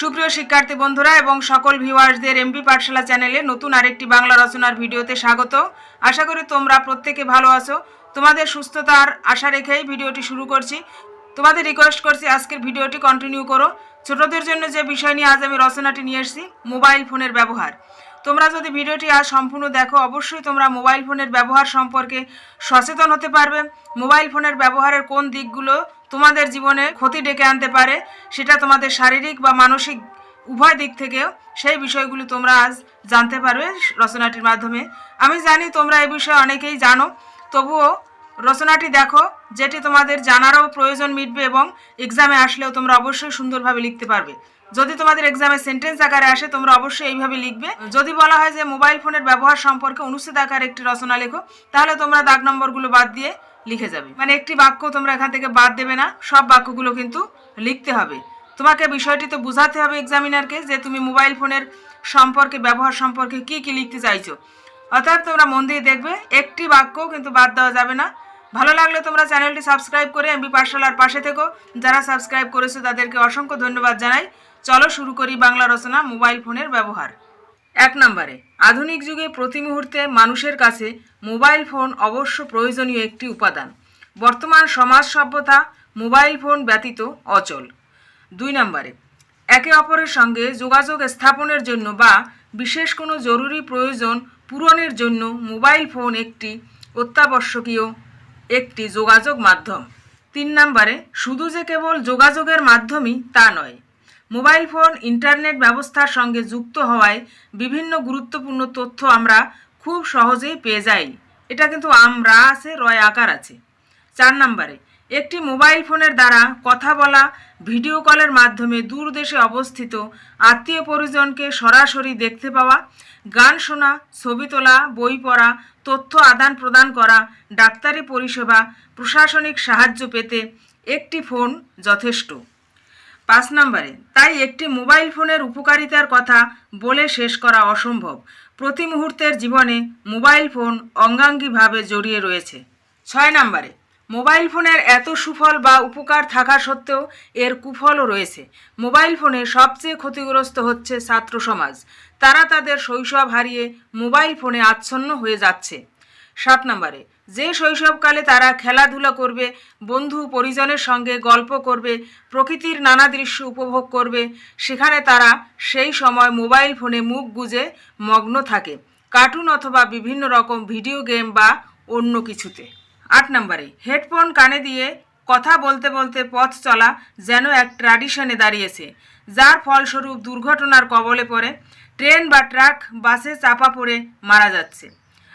সুপ্রিয় শিক্ষার্থী বন্ধুরা এবং সকল ভিউয়ার্সদের এমপি পাঠশালা চ্যানেলে নতুন আরেকটি বাংলা রচনার ভিডিওতে স্বাগত। আশা করি তোমরা প্রত্যেকে ভালো আছো। তোমাদের সুস্থতার আশা রেখেই ভিডিওটি শুরু করছি। তোমাদের রিকোয়েস্ট করছি আজকের ভিডিওটি কন্টিনিউ করো। ছোটদের জন্য যে বিষয় নিয়ে আজ আমি রচনাটি নিয়ে এসেছি মোবাইল ফোনের ব্যবহার। তোমরা যদি ভিডিওটি আজ সম্পূর্ণ দেখো, অবশ্যই তোমরা মোবাইল ফোনের ব্যবহার সম্পর্কে সচেতন হতে পারবে। মোবাইল ফোনের ব্যবহারের কোন দিকগুলো তোমাদের জীবনে ক্ষতি ডেকে আনতে পারে, সেটা তোমাদের শারীরিক বা মানসিক উভয় দিক থেকেও সেই বিষয়গুলি তোমরা আজ জানতে পারবে রচনাটির মাধ্যমে। আমি জানি তোমরা এই বিষয়ে অনেকেই জানো, তবুও রচনাটি দেখো, যেটি তোমাদের জানারও প্রয়োজন মিটবে এবং এক্সামে আসলেও তোমরা অবশ্যই সুন্দরভাবে লিখতে পারবে। যদি তোমাদের এক্সামে সেন্টেন্স আকারে আসে, তোমরা অবশ্যই এইভাবে লিখবে। যদি বলা হয় যে মোবাইল ফোনের ব্যবহার সম্পর্কে অনুচ্ছেদ আকারে একটি রচনা লেখো, তাহলে তোমরা দাগ নম্বরগুলো বাদ দিয়ে লিখে যাবে। মানে একটি বাক্য তোমরা এখান থেকে বাদ দেবে না, সব বাক্যগুলো কিন্তু লিখতে হবে। তোমাকে বিষয়টি তো বোঝাতে হবে এক্সামিনারকে যে তুমি মোবাইল ফোনের সম্পর্কে, ব্যবহার সম্পর্কে কি কি লিখতে চাইছো। অর্থাৎ তোমরা মন দিয়ে দেখবে, একটি বাক্য কিন্তু বাদ দেওয়া যাবে না। ভালো লাগলে তোমরা চ্যানেলটি সাবস্ক্রাইব করে এমবি পাঠশালার পাশে থেকো। যারা সাবস্ক্রাইব করেছ তাদেরকে অসংখ্য ধন্যবাদ জানাই। চলো শুরু করি বাংলা রচনা মোবাইল ফোনের ব্যবহার। এক নম্বরে, আধুনিক যুগে প্রতি মুহূর্তে মানুষের কাছে মোবাইল ফোন অবশ্য প্রয়োজনীয় একটি উপাদান। বর্তমান সমাজ সভ্যতা মোবাইল ফোন ব্যতীত অচল। দুই নম্বরে, একে অপরের সঙ্গে যোগাযোগ স্থাপনের জন্য বা বিশেষ কোনো জরুরি প্রয়োজন পূরণের জন্য মোবাইল ফোন একটি অত্যাবশ্যকীয় একটি যোগাযোগ মাধ্যম। তিন নম্বরে, শুধু যে কেবল যোগাযোগের মাধ্যমই তা নয় মোবাইল ফোন, ইন্টারনেট ব্যবস্থার সঙ্গে যুক্ত হওয়ায় বিভিন্ন গুরুত্বপূর্ণ তথ্য আমরা খুব সহজেই পেয়ে যাই। এটা কিন্তু আমরা আছে, রয় আকার আছে। চার নম্বরে, একটি মোবাইল ফোনের দ্বারা কথা বলা, ভিডিও কলের মাধ্যমে দূর দেশে অবস্থিত আত্মীয় পরিজনকে সরাসরি দেখতে পাওয়া, গান শোনা, ছবি তোলা, বই পড়া, তথ্য আদান প্রদান করা, ডাক্তারি পরিষেবা, প্রশাসনিক সাহায্য পেতে একটি ফোন যথেষ্ট। পাঁচ নম্বরে, তাই একটি মোবাইল ফোনের উপকারিতার কথা বলে শেষ করা অসম্ভব। প্রতি মুহূর্তের জীবনে মোবাইল ফোন অঙ্গাঙ্গিভাবে জড়িয়ে রয়েছে। ছয় নম্বরে, মোবাইল ফোনের এত সুফল বা উপকার থাকা সত্ত্বেও এর কুফলও রয়েছে। মোবাইল ফোনে সবচেয়ে ক্ষতিগ্রস্ত হচ্ছে ছাত্র সমাজ। তারা তাদের শৈশব হারিয়ে মোবাইল ফোনে আচ্ছন্ন হয়ে যাচ্ছে। সাত নম্বরে। যে শৈশবকালে তারা খেলাধুলা করবে, বন্ধু পরিজনের সঙ্গে গল্প করবে, প্রকৃতির নানা দৃশ্য উপভোগ করবে, সেখানে তারা সেই সময় মোবাইল ফোনে মুখ গুজে মগ্ন থাকে, কার্টুন অথবা বিভিন্ন রকম ভিডিও গেম বা অন্য কিছুতে। আট নম্বরে, হেডফোন কানে দিয়ে কথা বলতে বলতে পথ চলা যেন এক ট্র্যাডিশনে দাঁড়িয়েছে, যার ফলস্বরূপ দুর্ঘটনার কবলে পড়ে, ট্রেন বা ট্রাক বাসে চাপা পড়ে মারা যাচ্ছে।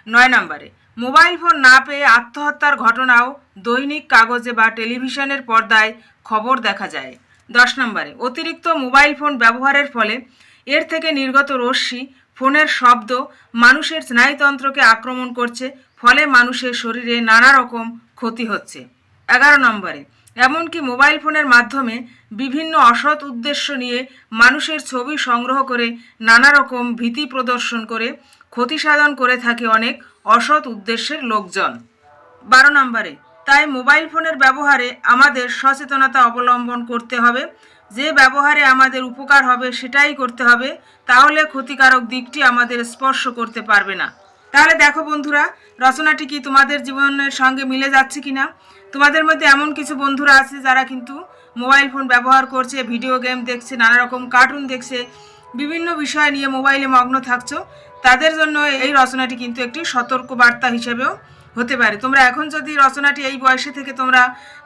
নয় নম্বরে মোবাইল ফোন না পেয়ে আত্মহত্যার ঘটনাও দৈনিক কাগজে বা টেলিভিশনের পর্দায় খবর দেখা যায়। দশ নম্বরে, অতিরিক্ত মোবাইল ফোন ব্যবহারের ফলে এর থেকে নির্গত রশ্মি, ফোনের শব্দ, মানুষের স্নায়ুতন্ত্রকে আক্রমণ করছে, ফলে মানুষের শরীরে নানা রকম ক্ষতি হচ্ছে। এগারো নম্বরে, এমনকি মোবাইল ফোনের মাধ্যমে বিভিন্ন অসৎ উদ্দেশ্য নিয়ে মানুষের ছবি সংগ্রহ করে নানা রকম ভীতি প্রদর্শন করে ক্ষতি সাধন করে থাকে অনেক অসৎ উদ্দেশ্যের লোকজন। বারো নম্বরে, তাই মোবাইল ফোনের ব্যবহারে আমাদের সচেতনতা অবলম্বন করতে হবে। যে ব্যবহারে আমাদের উপকার হবে সেটাই করতে হবে, তাহলে ক্ষতিকারক দিকটি আমাদের স্পর্শ করতে পারবে না। তাহলে দেখো বন্ধুরা, রচনাটি কি তোমাদের জীবনের সঙ্গে মিলে যাচ্ছে কিনা? তোমাদের মধ্যে এমন কিছু বন্ধুরা আছে যারা কিন্তু মোবাইল ফোন ব্যবহার করছে, ভিডিও গেম দেখছে, নানা রকম কার্টুন দেখছে, বিভিন্ন বিষয় নিয়ে মোবাইলে মগ্ন থাকছো। তাদের জন্য এই রচনাটি কিন্তু একটি সতর্ক বার্তা হিসেবেও হতে পারে। তোমরা এখন যদি রচনাটি এই বয়সে থেকে তোমরা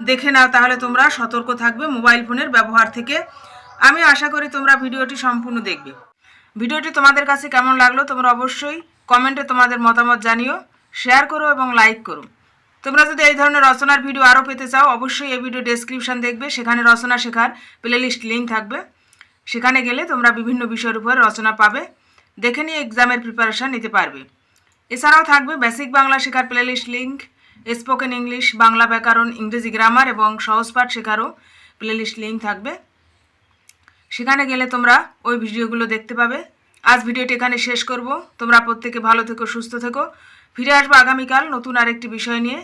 দেখে নাও, তাহলে তোমরা সতর্ক থাকবে মোবাইল ফোনের ব্যবহার থেকে। আমি আশা করি তোমরা ভিডিওটি সম্পূর্ণ দেখবে। ভিডিওটি তোমাদের কাছে কেমন লাগল তোমরা অবশ্যই কমেন্টে তোমাদের মতামত জানিও, শেয়ার করো এবং লাইক করো। তোমরা যদি এই ধরনের রচনার ভিডিও আরও পেতে চাও, অবশ্যই এই ভিডিও ডেসক্রিপশন দেখবে, সেখানে রচনা শেখার প্লেলিস্ট লিঙ্ক থাকবে। সেখানে গেলে তোমরা বিভিন্ন বিষয়ের উপর রচনা পাবে। দেখে নিয়ে এক্সামের প্রিপারেশান নিতে পারবে। এছাড়াও থাকবে বেসিক বাংলা শেখার playlist link spoken English Bangla ব্যাকরণ, ইংরেজি গ্রামার এবং সহজপাঠ শেখারও প্লেলিস্ট লিঙ্ক থাকবে। সেখানে গেলে তোমরা ওই ভিডিওগুলো দেখতে পাবে। আজ ভিডিওটি এখানে শেষ করব। তোমরা প্রত্যেকে ভালো থেকো, সুস্থ থেকো। ফিরে আসব আগামীকাল নতুন আরেকটি বিষয় নিয়ে।